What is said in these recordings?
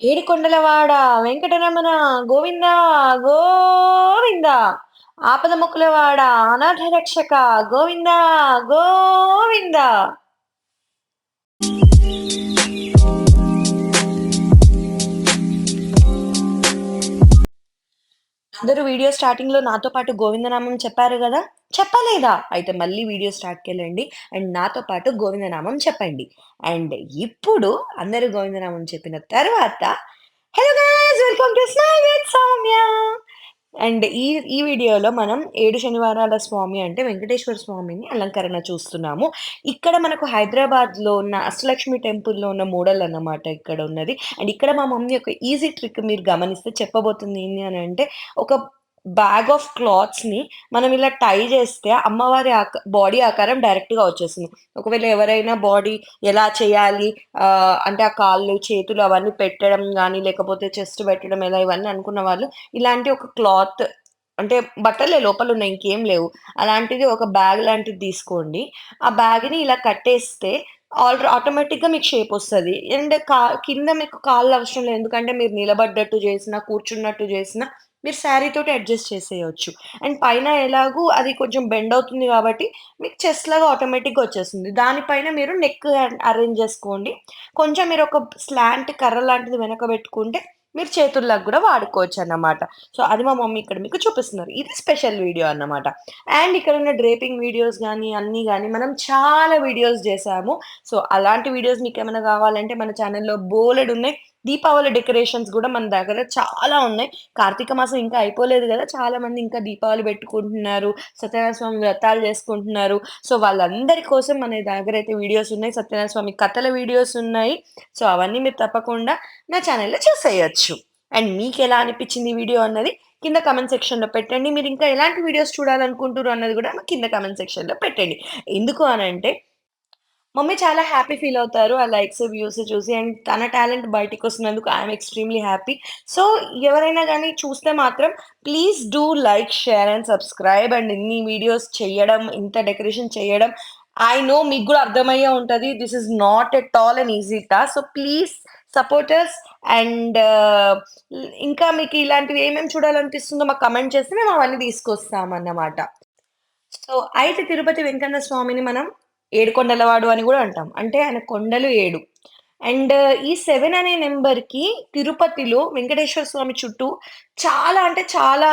ఏడుకొండలవాడ వెంకటరమణ గోవింద గోవింద. ఆపద ముక్కులవాడ అనాథ రక్షక గోవింద గోవింద. అందరూ వీడియో స్టార్టింగ్లో నాతో పాటు గోవిందనామం చెప్పారు కదా? చెప్పలేదా? అయితే మళ్ళీ వీడియో స్టార్ట్కి వెళ్ళండి. అండ్ నాతో పాటు గోవిందనామం చెప్పండి. అండ్ ఇప్పుడు అందరూ గోవిందనామం చెప్పిన తర్వాత hello guys welcome to smile with Soumya and ఈ ఈ వీడియోలో మనం ఏడు శనివారాల స్వామి అంటే వెంకటేశ్వర స్వామిని అలంకరణ చూస్తున్నాము. ఇక్కడ మనకు హైదరాబాద్లో ఉన్న అష్టలక్ష్మి టెంపుల్లో ఉన్న మోడల్ అన్నమాట ఇక్కడ ఉన్నది. అండ్ ఇక్కడ మా మమ్మీ ఒక ఈజీ ట్రిక్ మీరు గమనిస్తే చెప్పబోతుంది ఏంటి అని అంటే ఒక బ్యాగ్ ఆఫ్ క్లాత్స్ని మనం ఇలా టై చేస్తే అమ్మవారి ఆక బాడీ ఆకారం డైరెక్ట్గా వచ్చేస్తుంది. ఒకవేళ ఎవరైనా బాడీ ఎలా చేయాలి అంటే ఆ కాళ్ళు చేతులు అవన్నీ పెట్టడం కానీ లేకపోతే చెస్ట్ పెట్టడం ఎలా ఇవన్నీ అనుకున్న వాళ్ళు ఇలాంటి ఒక క్లాత్ అంటే బట్టలే లోపల ఉన్నాయి ఇంకేం లేవు. అలాంటిది ఒక బ్యాగ్ లాంటిది తీసుకోండి. ఆ బ్యాగ్ని ఇలా కట్టేస్తే ఆల్రెడీ ఆటోమేటిక్గా మీకు షేప్ వస్తుంది. అండ్ కా కింద మీకు కాళ్ళు అవసరం లేదు. ఎందుకంటే మీరు నిలబడ్డట్టు చేసినా కూర్చున్నట్టు చేసినా మీరు శారీ తోటి అడ్జస్ట్ చేసేయచ్చు. అండ్ పైన ఎలాగూ అది కొంచెం బెండ్ అవుతుంది కాబట్టి మీకు చెస్ట్ లాగా ఆటోమేటిక్గా వచ్చేస్తుంది. దానిపైన మీరు నెక్ అరేంజ్ చేసుకోండి. కొంచెం మీరు ఒక స్లాంట్ కర్ర లాంటిది వెనక పెట్టుకుంటే మీరు చేతుల్లాగా కూడా వాడుకోవచ్చు అన్నమాట సో అది మా మమ్మీ ఇక్కడ మీకు చూపిస్తున్నారు. ఇది స్పెషల్ వీడియో అన్నమాట. అండ్ ఇక్కడ ఉన్న డ్రేపింగ్ వీడియోస్ కానీ అన్నీ కానీ మనం చాలా వీడియోస్ చేసాము. సో అలాంటి వీడియోస్ మీకు ఏమైనా కావాలంటే మన ఛానల్లో బోలెడ్ ఉన్నాయి. దీపావళి డెకరేషన్స్ కూడా మన దగ్గర చాలా ఉన్నాయి. కార్తీక మాసం ఇంకా అయిపోలేదు కదా చాలా మంది ఇంకా దీపావళి పెట్టుకుంటున్నారు సత్యనారాయణ స్వామి వ్రతాలు చేసుకుంటున్నారు. సో వాళ్ళందరి కోసం మన దగ్గర అయితే వీడియోస్ ఉన్నాయి సత్యనారాయణ స్వామి కథల వీడియోస్ ఉన్నాయి. సో అవన్నీ మీరు తప్పకుండా నా ఛానల్లో చూసేయచ్చు. అండ్ మీకు ఎలా అనిపించింది వీడియో అన్నది కింద కమెంట్ సెక్షన్లో పెట్టండి. మీరు ఇంకా ఎలాంటి వీడియోస్ చూడాలనుకుంటున్నారు అన్నది కూడా కింద కమెంట్ సెక్షన్లో పెట్టండి. ఎందుకు అని అంటే మమ్మీ చాలా హ్యాపీ ఫీల్ అవుతారు. ఆ లైక్స్ వ్యూస్ చూసి అండ్ తన టాలెంట్ బయటికి వస్తున్నందుకు ఐఎమ్ ఎక్స్ట్రీమ్లీ హ్యాపీ సో ఎవరైనా కానీ చూస్తే మాత్రం please do like share and subscribe and ఇన్ని వీడియోస్ చేయడం ఇంత డెకరేషన్ చేయడం ఐ నో మీకు కూడా అర్థమయ్యే ఉంటుంది. This is not at all and easy task so please supporters and ఇంకా మీకు ఇలాంటివి ఏమేమి చూడాలనిపిస్తుందో మాకు కమెంట్ చేస్తే మేము అవన్నీ తీసుకొస్తామన్నమాట. సో అయితే తిరుపతి వెంకన్న స్వామిని మనం ఏడు కొండలవాడు అని కూడా అంటాం. అంటే ఆయన కొండలు ఏడు. అండ్ ఈ సెవెన్ అనే నెంబర్కి తిరుపతిలో వెంకటేశ్వర స్వామి చుట్టూ చాలా అంటే చాలా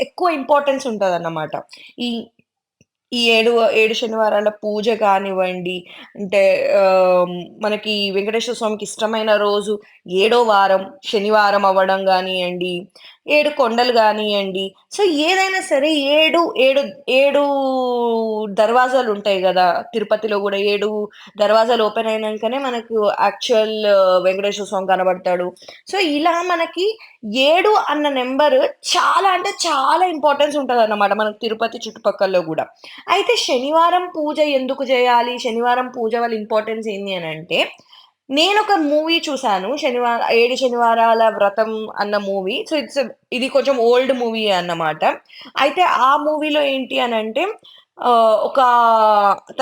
ఎక్కువ ఇంపార్టెన్స్ ఉంటుంది అన్నమాట ఈ ఈ ఏడు ఏడు శనివారాల పూజ కానివ్వండి అంటే మనకి వెంకటేశ్వర స్వామికి ఇష్టమైన రోజు ఏడో వారం శనివారం అవ్వడం కానివ్వండి ఏడు కొండలు కానివ్వండి సో ఏదైనా సరే ఏడు ఏడు ఏడు దర్వాజాలు ఉంటాయి కదా తిరుపతిలో కూడా ఏడు దర్వాజాలు ఓపెన్ అయినాకనే మనకు యాక్చువల్ uh, వెంకటేశ్వర స్వామి కనబడతాడు. సో ఇలా మనకి ఏడు అన్న నెంబర్ చాలా అంటే చాలా ఇంపార్టెన్స్ ఉంటుంది అన్నమాట మనకు తిరుపతి చుట్టుపక్కల కూడా. అయితే శనివారం పూజ ఎందుకు చేయాలి? శనివారం పూజ వల్ల ఇంపార్టెన్స్ ఏంటి అని అంటే నేను ఒక మూవీ చూసాను శనివారం ఏడు శనివారాల వ్రతం అన్న మూవీ. సో ఇట్స్ ఇది కొంచెం ఓల్డ్ మూవీ అన్నమాట. అయితే ఆ మూవీలో ఏంటి అని అంటే ఒక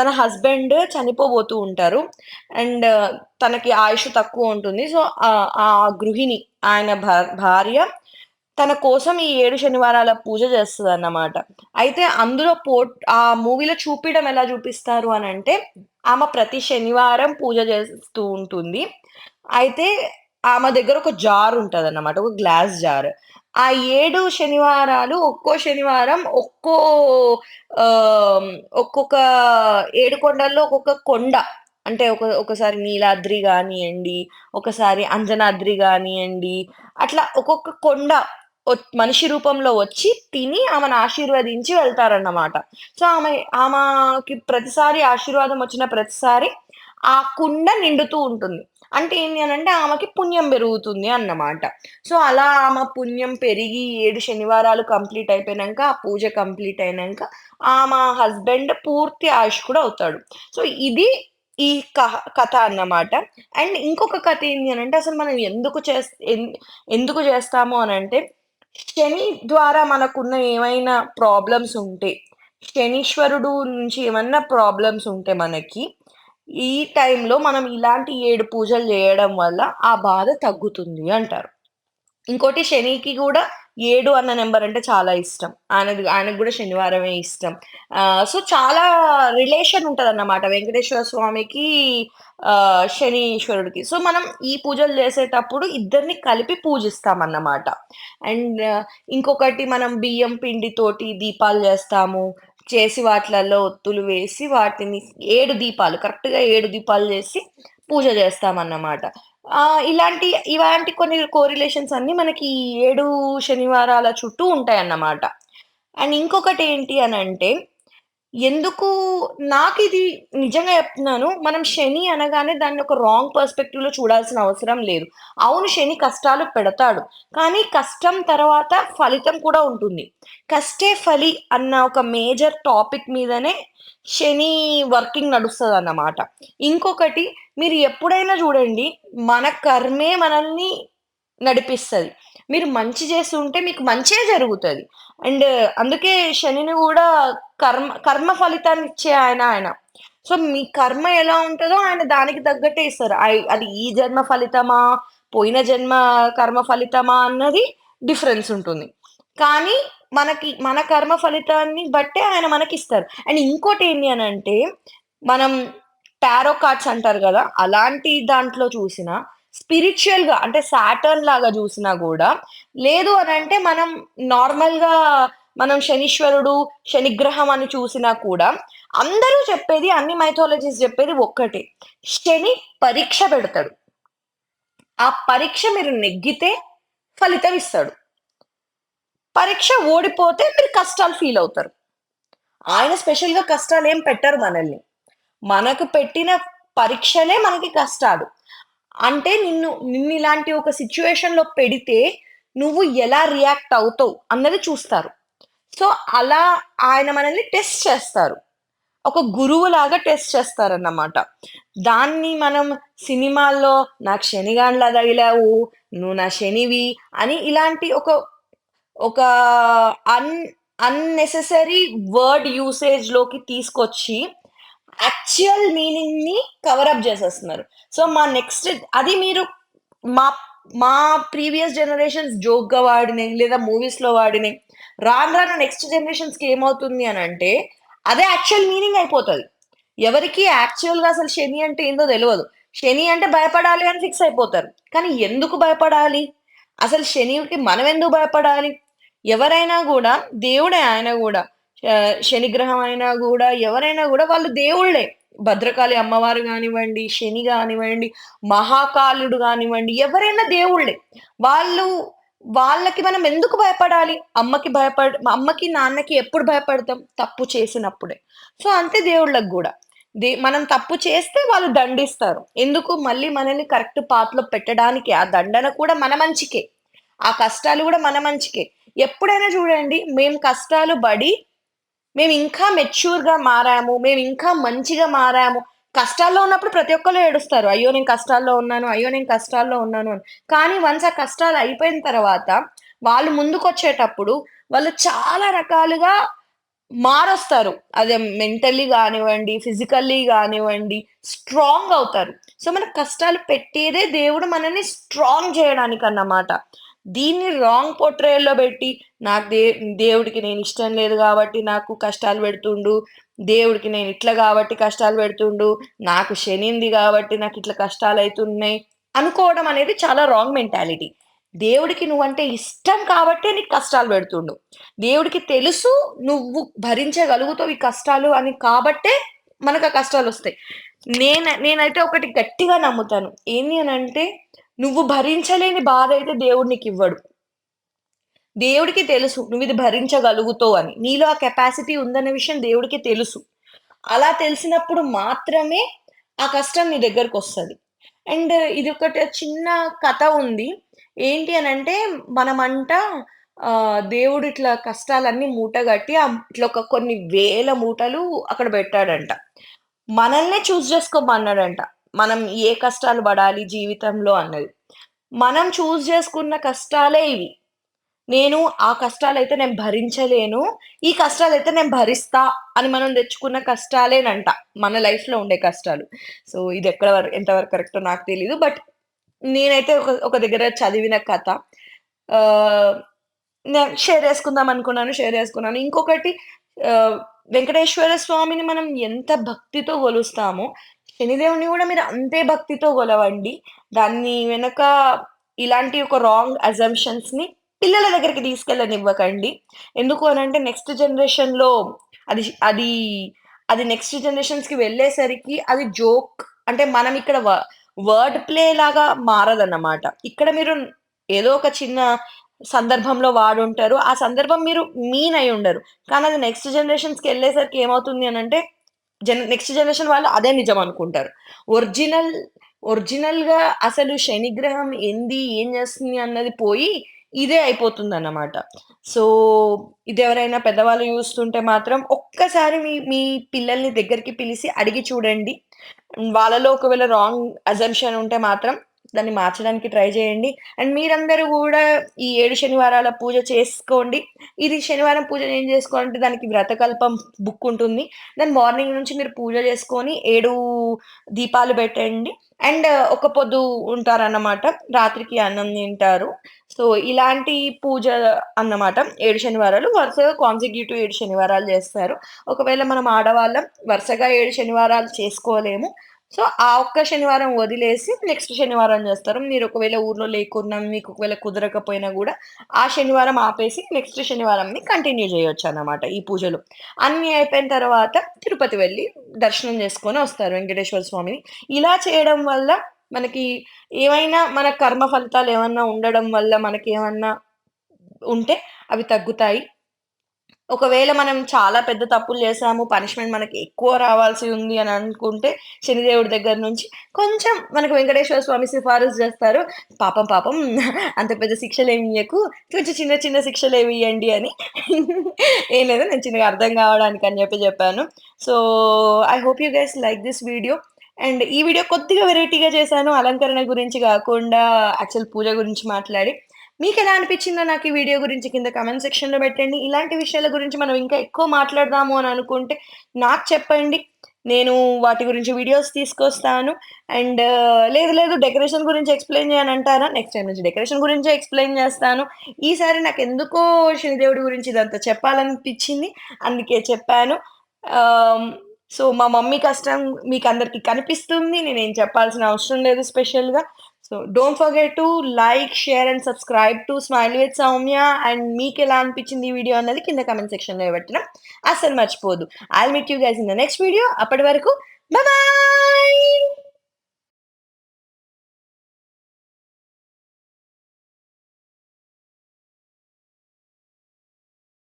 తన హస్బెండ్ చనిపోబోతూ ఉంటారు. అండ్ తనకి ఆయుష్ తక్కువ ఉంటుంది. సో ఆ గృహిణి ఆయన భా- భార్య తన కోసం ఈ ఏడు శనివారాల పూజ చేస్తుంది అన్నమాట అయితే అందులో పో ఆ మూవీలో చూపించడం ఎలా చూపిస్తారు అని అంటే ఆమె ప్రతి శనివారం పూజ చేస్తూ ఉంటుంది. అయితే ఆమె దగ్గర ఒక జార్ ఉంటుంది అన్నమాట ఒక గ్లాస్ జార్. ఆ ఏడు శనివారాలు ఒక్కో శనివారం ఒక్కో ఒక్కొక్క ఏడు కొండల్లో ఒక్కొక్క కొండ. అంటే ఒక ఒకసారి నీలాద్రి కానివ్వండి ఒకసారి అంజనాద్రి కానివ్వండి అట్లా ఒక్కొక్క కొండ మనిషి రూపంలో వచ్చి తిని ఆమెను ఆశీర్వదించి వెళ్తారన్నమాట. సో ఆమె ఆమెకి ప్రతిసారి ఆశీర్వాదం వచ్చిన ప్రతిసారి ఆ కుండ నిండుతూ ఉంటుంది. అంటే ఏంటి అని అంటే ఆమెకి పుణ్యం పెరుగుతుంది అన్నమాట. సో అలా ఆమె పుణ్యం పెరిగి ఏడు శనివారాలు కంప్లీట్ అయిపోయినాక ఆ పూజ కంప్లీట్ అయినాక ఆమె హస్బెండ్ పూర్తి ఆయుష్ కూడా అవుతాడు. సో ఇది ఈ కహ- కథ అన్నమాట. అండ్ ఇంకొక కథ ఏంటి అని అంటే అసలు మనం ఎందుకు చేస్ ఎందుకు చేస్తాము అని అంటే శని ద్వారా మనకున్న ఏమైనా ప్రాబ్లమ్స్ ఉంటే శనీశ్వరుడు నుంచి ఏమన్నా ప్రాబ్లమ్స్ ఉంటే మనకి ఈ టైంలో మనం ఇలాంటి ఏడు పూజలు చేయడం వల్ల ఆ బాధ తగ్గుతుంది అంటారు. ఇంకోటి శనికి కూడా ఏడు అన్న నెంబర్ అంటే చాలా ఇష్టం. ఆయనది ఆయనకు కూడా శనివారమే ఇష్టం. సో, చాలా రిలేషన్ ఉంటుంది అన్నమాట వెంకటేశ్వర స్వామికి శని శనీశ్వరుడికి. సో, మనం ఈ పూజలు చేసేటప్పుడు ఇద్దరిని కలిపి పూజిస్తామన్నమాట. అండ్ ఇంకొకటి మనం బియ్యం పిండితోటి దీపాలు చేస్తాము చేసి వాటిలలో ఒత్తులు వేసి వాటిని ఏడు దీపాలు కరెక్ట్‌గా ఏడు దీపాలు చేసి పూజ చేస్తామన్నమాట ఇలాంటి ఇలాంటి కొన్ని కోరిలేషన్స్ అన్నీ మనకి ఈ 7 శనివారాల చుట్టూ ఉంటాయన్నమాట. అండ్ ఇంకొకటి ఏంటి అని అంటే ఎందుకు నాకు ఇది నిజంగా చెప్తున్నాను. మనం శని అనగానే దాన్ని ఒక రాంగ్ పర్స్‌పెక్టివ్‌లో చూడాల్సిన అవసరం లేదు. అవును శని కష్టాలు పెడతాడు. కానీ కష్టం తర్వాత ఫలితం కూడా ఉంటుంది. కష్టే ఫలి అన్న ఒక మేజర్ టాపిక్ మీదనే శని వర్కింగ్ నడుస్తుంది అన్నమాట ఇంకొకటి మీరు ఎప్పుడైనా చూడండి మన కర్మే మనల్ని నడిపిస్తుంది మీరు మంచి చేస్తుంటే మీకు మంచే జరుగుతుంది అండ్ అందుకే శనిని కూడా కర్మ కర్మ ఫలితాన్నిచ్చే ఆయన ఆయన. సో, మీ కర్మ ఎలా ఉంటుందో ఆయన దానికి తగ్గట్టే ఇస్తారు. అది ఈ జన్మ ఫలితమా, పోయిన జన్మ కర్మ ఫలితమా అన్నది డిఫరెన్స్ ఉంటుంది. కానీ మనకి మన కర్మ ఫలితాన్ని బట్టే ఆయన మనకి ఇస్తారు అండ్ ఇంకోటి ఏంటి అని అంటే మనం టారో కార్డ్స్ అంటారు కదా అలాంటి దాంట్లో చూసినా స్పిరిచువల్గా అంటే సాటర్న్ లాగా చూసినా కూడా లేదు అని అంటే మనం నార్మల్‌గా మనం శనీశ్వరుడు, శనిగ్రహం అని చూసినా కూడా అందరూ చెప్పేది అన్ని మైథాలజీస్ చెప్పేది ఒక్కటే. శని పరీక్ష పెడతాడు ఆ పరీక్ష మీరు నెగ్గితే ఫలితం ఇస్తాడు. పరీక్ష ఓడిపోతే మీరు కష్టాలు ఫీల్ అవుతారు ఆయన స్పెషల్‌గా కష్టాలు ఏం పెట్టరు మనల్ని. మనకు పెట్టిన పరీక్షలే మనకి కష్టాలు. అంటే నిన్ను నిన్ను ఇలాంటి ఒక సిచ్యువేషన్లో పెడితే నువ్వు ఎలా రియాక్ట్ అవుతావు అన్నది చూస్తారు. సో, అలా ఆయన మనల్ని టెస్ట్ చేస్తారు. ఒక గురువులాగా టెస్ట్ చేస్తారన్నమాట. దాన్ని మనం సినిమాల్లో నాకు శనిగానిలా తగిలావు, నువ్వు నా శనివి అని ఇలాంటి ఒక ఒక అన్ అన్నెసెసరీ వర్డ్ యూసేజ్‌లోకి తీసుకొచ్చి యాక్చువల్ మీనింగ్‌ని కవర్ అప్ సో, మా నెక్స్ట్ అది మీరు మా మా ప్రీవియస్ జనరేషన్స్ జోక్‌గా వాడినాయి లేదా మూవీస్‌లో వాడినాయి రాను రాను నెక్స్ట్ జనరేషన్స్‌కి ఏమవుతుంది అని అంటే అదే యాక్చువల్ మీనింగ్ అయిపోతుంది ఎవరికి యాక్చువల్‌గా అసలు శని అంటే ఏందో తెలియదు శని అంటే భయపడాలి అని ఫిక్స్ అయిపోతారు. కానీ ఎందుకు భయపడాలి? అసలు శనికి మనం ఎందుకు భయపడాలి? ఎవరైనా కూడా దేవుడే ఆయన కూడా శనిగ్రహం అయినా కూడా ఎవరైనా కూడా వాళ్ళు దేవుళ్ళే. భద్రకాళి అమ్మవారు కానివ్వండి శని కానివ్వండి మహాకాలుడు కానివ్వండి ఎవరైనా దేవుళ్ళే. వాళ్ళు వాళ్ళకి మనం ఎందుకు భయపడాలి? అమ్మకి భయపడ అమ్మకి, నాన్నకి ఎప్పుడు భయపడతాం? తప్పు చేసినప్పుడే. సో, అంతే దేవుళ్ళకి కూడా దే మనం తప్పు చేస్తే వాళ్ళు దండిస్తారు. ఎందుకు? మళ్ళీ మనల్ని కరెక్ట్ పాత్‌లో పెట్టడానికి ఆ దండన కూడా మన మంచికే. ఆ కష్టాలు కూడా మన మంచికే. ఎప్పుడైనా చూడండి మేము కష్టాలు మేము ఇంకా మెచ్యూర్‌గా మారాము. మేము ఇంకా మంచిగా మారాము. కష్టాల్లో ఉన్నప్పుడు ప్రతి ఒక్కరు ఏడుస్తారు. అయ్యో! నేను కష్టాల్లో ఉన్నాను. అయ్యో! నేను కష్టాల్లో ఉన్నాను అని. కానీ వన్స్ ఆ కష్టాలు అయిపోయిన తర్వాత వాళ్ళు ముందుకొచ్చేటప్పుడు వాళ్ళు చాలా రకాలుగా మారొస్తారు. అదే మెంటల్లీ కానివ్వండి ఫిజికల్లీ కానివ్వండి స్ట్రాంగ్ అవుతారు. సో, మన కష్టాలు పెట్టేదే దేవుడు మనల్ని స్ట్రాంగ్ చేయడానికి అన్నమాట దీన్ని రాంగ్ పోర్ట్రేల్లో పెట్టి నాకు దే దేవుడికి నేను ఇష్టం లేదు కాబట్టి నాకు కష్టాలు పెడుతుండు దేవుడికి నేను ఇట్లా కాబట్టి కష్టాలు పెడుతుండు నాకు శణింది కాబట్టి నాకు ఇట్లా కష్టాలు అవుతున్నాయి అనుకోవడం అనేది చాలా రాంగ్ మెంటాలిటీ. దేవుడికి నువ్వంటే ఇష్టం కాబట్టే నీకు కష్టాలు పెడుతుండు దేవుడికి తెలుసు నువ్వు భరించగలుగుతావు ఈ కష్టాలు అని కాబట్టే మనకు ఆ కష్టాలు వస్తాయి నేను నేనైతే ఒకటి గట్టిగా నమ్ముతాను. ఏంది అంటే నువ్వు భరించలేని బాధ అయితే దేవుడు నీకివ్వడు. దేవుడికి తెలుసు నువ్వు ఇది భరించగలుగుతావు అని. నీలో ఆ కెపాసిటీ ఉందనే విషయం దేవుడికి తెలుసు. అలా తెలిసినప్పుడు మాత్రమే ఆ కష్టం నీ దగ్గరకొస్తది. అండ్ ఇది ఒకటి చిన్న కథ ఉంది. ఏంటి అని అంటే మనమంట దేవుడు ఇట్లా కష్టాలన్నీ మూటగట్టి ఆహ్, ఇట్లా ఒక కొన్ని వేల మూటలు అక్కడ పెట్టాడంట మనల్నే చూస్ చేసుకోమన్నాడంట మనం ఏ కష్టాలు పడాలి జీవితంలో అన్నది. మనం చూస్ చేసుకున్న కష్టాలే ఇవి. నేను ఆ కష్టాలైతే నేను భరించలేను. ఈ కష్టాలైతే నేను భరిస్తా అని మనం తెచ్చుకున్న కష్టాలేనంట. మన లైఫ్‌లో ఉండే కష్టాలు. సో, ఇది ఎక్కడ వరకు ఎంతవరకు కరెక్టో నాకు తెలియదు బట్ నేనైతే ఒక ఒక దగ్గర చదివిన కథ. నేను షేర్ చేసుకుందాం అనుకున్నాను. షేర్ చేసుకున్నాను. ఇంకొకటి వెంకటేశ్వర స్వామిని మనం ఎంత భక్తితో కొలుస్తామో, శనిదేవుని కూడా మీరు అంతే భక్తితో కొలవండి. దాన్ని వెనక ఇలాంటి ఒక రాంగ్ అజంప్షన్స్‌ని పిల్లల దగ్గరికి తీసుకెళ్ళనివ్వకండి. ఎందుకు అని అంటే నెక్స్ట్ జనరేషన్‌లో అది అది అది నెక్స్ట్ జనరేషన్స్‌కి వెళ్ళేసరికి అది జోక్ అంటే మనం ఇక్కడ వ వర్డ్ ప్లే లాగా మారదన్నమాట. ఇక్కడ మీరు ఏదో ఒక చిన్న సందర్భంలో వాడుంటారు. ఆ సందర్భం మీరు మీన్ అయి ఉండరు. కానీ అది నెక్స్ట్ జనరేషన్స్కి వెళ్ళేసరికి ఏమవుతుంది అని అంటే జన నెక్స్ట్ జనరేషన్ వాళ్ళు అదే నిజం అనుకుంటారు. ఒరిజినల్ ఒరిజినల్‌గా అసలు శనిగ్రహం ఏంది? ఏం చేస్తుంది? అన్నది పోయి ఇదే అయిపోతుంది అన్నమాట సో, ఇది ఎవరైనా పెద్దవాళ్ళు చూస్తుంటే మాత్రం ఒక్కసారి మీ మీ పిల్లల్ని దగ్గరికి పిలిచి అడిగి చూడండి. వాళ్ళలో ఒకవేళ రాంగ్ అజంప్షన్ ఉంటే మాత్రం దాన్ని మార్చడానికి ట్రై చేయండి. అండ్ మీరందరూ కూడా ఈ ఏడు శనివారాల పూజ చేసుకోండి. ఇది శనివారం పూజ ఏం చేసుకోవాలంటే దానికి వ్రతకల్పం బుక్ ఉంటుంది. దాని మార్నింగ్ నుంచి మీరు పూజ చేసుకొని ఏడు దీపాలు పెట్టండి. అండ్ ఒక పొద్దు ఉంటారన్నమాట. రాత్రికి అన్నం తింటారు. సో, ఇలాంటి పూజ అన్నమాట. ఏడు శనివారాలు వరుసగా కాన్సిక్యూటివ్ ఏడు శనివారాలు చేస్తారు. ఒకవేళ మనం ఆడవాళ్ళం వరుసగా ఏడు శనివారాలు చేసుకోలేము. సో, ఆ ఒక్క శనివారం వదిలేసి నెక్స్ట్ శనివారం చేస్తారు. మీరు ఒకవేళ ఊర్లో లేకున్నా, మీకు ఒకవేళ కుదరకపోయినా కూడా ఆ శనివారం ఆపేసి నెక్స్ట్ శనివారంని కంటిన్యూ చేయొచ్చు అన్నమాట ఈ పూజలు. అన్నీ అయిపోయిన తర్వాత తిరుపతి వెళ్ళి దర్శనం చేసుకొని వస్తారు వెంకటేశ్వర స్వామిని. ఇలా చేయడం వల్ల మనకి ఏమైనా మన కర్మ ఫలితాలు ఏమన్నా ఉండడం వల్ల మనకి ఏమన్నా ఉంటే అవి తగ్గుతాయి. ఒకవేళ మనం చాలా పెద్ద తప్పులు చేశాము, పనిష్మెంట్ మనకి ఎక్కువ రావాల్సి ఉంది అని అనుకుంటే శనిదేవుడి దగ్గర నుంచి కొంచెం మనకు వెంకటేశ్వర స్వామి సిఫారసు చేస్తారు. పాపం పాపం అంత పెద్ద శిక్షలేమి ఇయ్యకు. కొంచెం చిన్న చిన్న శిక్షలు ఏమి ఇవ్వండి అని. ఏం లేదు నేను చిన్నగా అర్థం కావడానికి అని చెప్పి చెప్పాను. So, I hope you guys like this video. And ఈ వీడియో కొద్దిగా వెరైటీగా చేశాను. అలంకరణ గురించి కాకుండా యాక్చువల్ పూజ గురించి మాట్లాడి. మీకు ఎలా అనిపించిందో నాకు ఈ వీడియో గురించి కింద కమెంట్ సెక్షన్‌లో పెట్టండి. ఇలాంటి విషయాల గురించి మనం ఇంకా ఎక్కువ మాట్లాడదాము అని అనుకుంటే నాకు చెప్పండి. నేను వాటి గురించి వీడియోస్ తీసుకొస్తాను. అండ్ uh, లేదు లేదు డెకరేషన్ గురించి ఎక్స్‌ప్లెయిన్ చేయనంటారా? నెక్స్ట్ టైమ్ నుంచి డెకరేషన్ గురించి ఎక్స్‌ప్లెయిన్ చేస్తాను. ఈసారి నాకు ఎందుకో శనిదేవుడి గురించి ఇదంతా చెప్పాలనిపించింది. అందుకే చెప్పాను. Um, సో, మా మమ్మీ కష్టం మీకు అందరికీ కనిపిస్తుంది. నేనేం చెప్పాల్సిన అవసరం లేదు స్పెషల్‌గా. So, don't forget to like, share and subscribe to smile with Soumya. And మీకు ఎలా అనిపించింది ఈ వీడియో అన్నది కింద కమెంట్ సెక్షన్‌లో పెట్టడం అస్సలు మర్చిపోదు I meet you guys in the next video. అప్పటి వరకు బాయ్